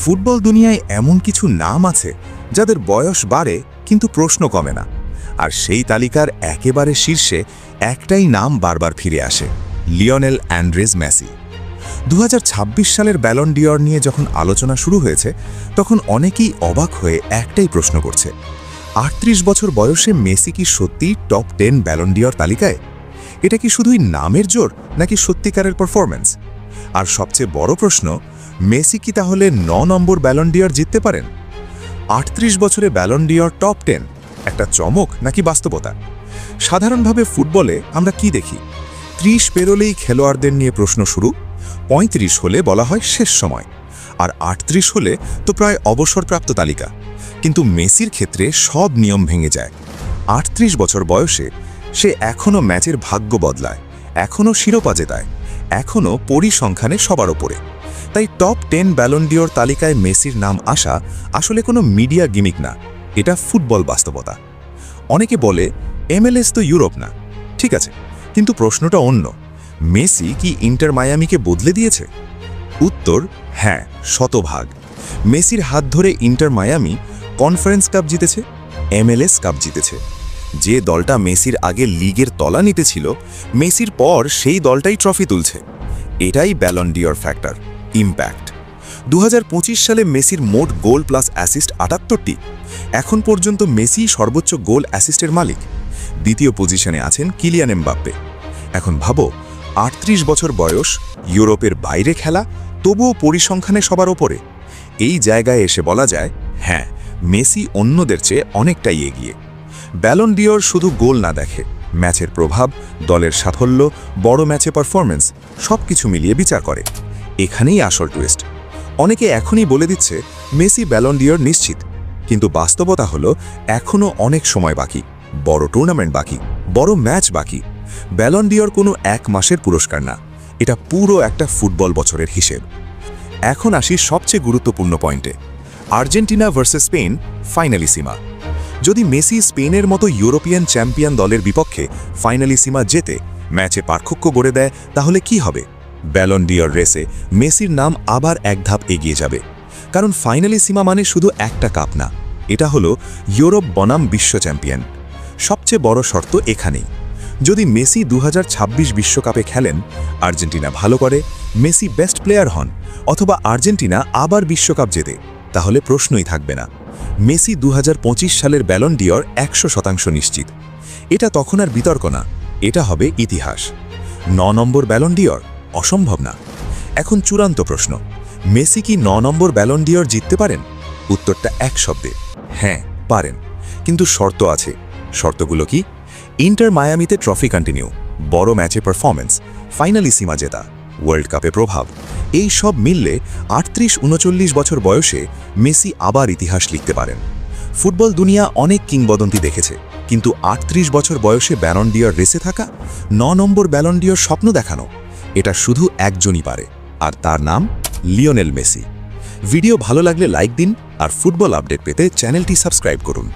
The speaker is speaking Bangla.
ফুটবল দুনিয়ায় এমন কিছু নাম আছে যাদের বয়স বাড়ে, কিন্তু প্রশ্ন কমে না। আর সেই তালিকার একেবারে শীর্ষে একটাই নাম বারবার ফিরে আসে, লিওনেল অ্যান্ড্রেস মেসি। দু হাজার ছাব্বিশ সালের ব্যালন ডিওর নিয়ে যখন আলোচনা শুরু হয়েছে, তখন অনেকেই অবাক হয়ে একটাই প্রশ্ন করছে, আটত্রিশ বছর বয়সে মেসি কি সত্যিই টপ টেন ব্যালন ডিওর তালিকায়? এটা কি শুধুই নামের জোর, নাকি সত্যিকারের পারফরম্যান্স আর সবচেয়ে বড় প্রশ্ন মেসি কি তাহলে ন নম্বর ব্যালন ডিওর জিততে পারেন? আটত্রিশ বছরে ব্যালন ডিওর টপ টেন একটা চমক নাকি বাস্তবতা? সাধারণভাবে ফুটবলে আমরা কি দেখি? ত্রিশ পেরোলেই খেলোয়াড়দের নিয়ে প্রশ্ন শুরু, পঁয়ত্রিশ হলে বলা হয় শেষ সময়, আর আটত্রিশ হলে তো প্রায় অবসরপ্রাপ্ত তালিকা। কিন্তু মেসির ক্ষেত্রে সব নিয়ম ভেঙে যায়। আটত্রিশ বছর বয়সে সে এখনও ম্যাচের ভাগ্য বদলায় এখনও শিরোপা জেতায় এখনও পরিসংখ্যানে সবার ওপরে। তাই টপ টেন ব্যালন্ডিওর তালিকায় মেসির নাম আসা আসলে কোনো মিডিয়া গিমিক না, এটা ফুটবল বাস্তবতা। অনেকে বলে এমএলএস তো ইউরোপ না, ঠিক আছে, কিন্তু প্রশ্নটা অন্য, মেসি কি ইন্টার মায়ামিকে বদলে দিয়েছে? উত্তর হ্যাঁ শতভাগ। মেসির হাত ধরে ইন্টার মায়ামি কনফারেন্স কাপ জিতেছে এমএলএস কাপ জিতেছে। যে দলটা মেসির আগে লিগের তলা নিতেছিল মেসির পর সেই দলটাই ট্রফি তুলছে। এটাই ব্যালন্ডিওর ফ্যাক্টর ইম্প্যাক্ট। দু হাজার পঁচিশ সালে মেসির মোট গোল প্লাস অ্যাসিস্ট আটাত্তরটি। এখন পর্যন্ত মেসি সর্বোচ্চ গোল অ্যাসিস্টের মালিক। দ্বিতীয় পজিশনে আছেন কিলিয়ান এমবাপ্পে। এখন ভাবো, আটত্রিশ বছর বয়স, ইউরোপের বাইরে খেলা, তবুও পরিসংখ্যানে সবার ওপরে। এই জায়গায় এসে বলা যায় হ্যাঁ মেসি অন্যদের চেয়ে অনেকটাই এগিয়ে। ব্যালন ডিওর শুধু গোল না দেখে, ম্যাচের প্রভাব, দলের সাফল্য, বড় ম্যাচে পারফরমেন্স সব কিছু মিলিয়ে বিচার করে। এখানেই আসল টুইস্ট অনেকে এখনই বলে দিচ্ছে, মেসি ব্যালন ডিওর নিশ্চিত। কিন্তু বাস্তবতা হলো এখনও অনেক সময় বাকি। বড় টুর্নামেন্ট বাকি, বড় ম্যাচ বাকি। ব্যালন ডিওর কোনো এক মাসের পুরস্কার না। এটা পুরো একটা ফুটবল বছরের হিসেব। এখন আসি সবচেয়ে গুরুত্বপূর্ণ পয়েন্টে আর্জেন্টিনা ভার্সেস স্পেন ফাইনালিসিমা যদি মেসি স্পেনের মতো ইউরোপিয়ান চ্যাম্পিয়ন দলের বিপক্ষে ফাইনালি ফাইনালিসিমা জেতে ম্যাচে পার্থক্য গড়ে দেয়, তাহলে কি হবে? ব্যালন ডিওর রেসে মেসির নাম আবার এক ধাপ এগিয়ে যাবে। কারণ ফাইনালি সীমা মানে শুধু একটা কাপ না, এটা হলো ইউরোপ বনাম বিশ্ব চ্যাম্পিয়ন সবচেয়ে বড় শর্ত এখানেই। যদি মেসি দু বিশ্বকাপে খেলেন, আর্জেন্টিনা ভালো করে, মেসি বেস্ট প্লেয়ার হন, অথবা আর্জেন্টিনা আবার বিশ্বকাপ জেতে, তাহলে প্রশ্নই থাকবে না। মেসি দু হাজার পঁচিশ সালের ব্যালন ডিওর একশো শতাংশ নিশ্চিত। এটা তখন আর বিতর্ক না, এটা হবে ইতিহাস। ন নম্বর ব্যালন ডিওর অসম্ভব না। এখন চূড়ান্ত প্রশ্ন, মেসি কি ন নম্বর ব্যালন ডিওর জিততে পারেন? উত্তরটা এক শব্দে। হ্যাঁ পারেন। কিন্তু শর্ত আছে। শর্তগুলো কি? ইন্টার মায়ামিতে ট্রফি কন্টিনিউ, বড় ম্যাচে পারফরমেন্স ফাইনালি সীমা জেতা ওয়ার্ল্ড কাপে প্রভাব। এই সব মিললে আটত্রিশ উনচল্লিশ বছর বয়সে মেসি আবার ইতিহাস লিখতে পারেন। ফুটবল দুনিয়া অনেক কিংবদন্তি দেখেছে, কিন্তু আটত্রিশ বছর বয়সে ব্যালন্ডিয়র রেসে থাকা, ন নম্বর ব্যালন্ডিয়র স্বপ্ন দেখানো এটা শুধু একজনই পারে, আর তার নাম লিওনেল মেসি। ভিডিও ভালো লাগলে লাইক দিন আর ফুটবল আপডেট পেতে চ্যানেলটি সাবস্ক্রাইব করুন।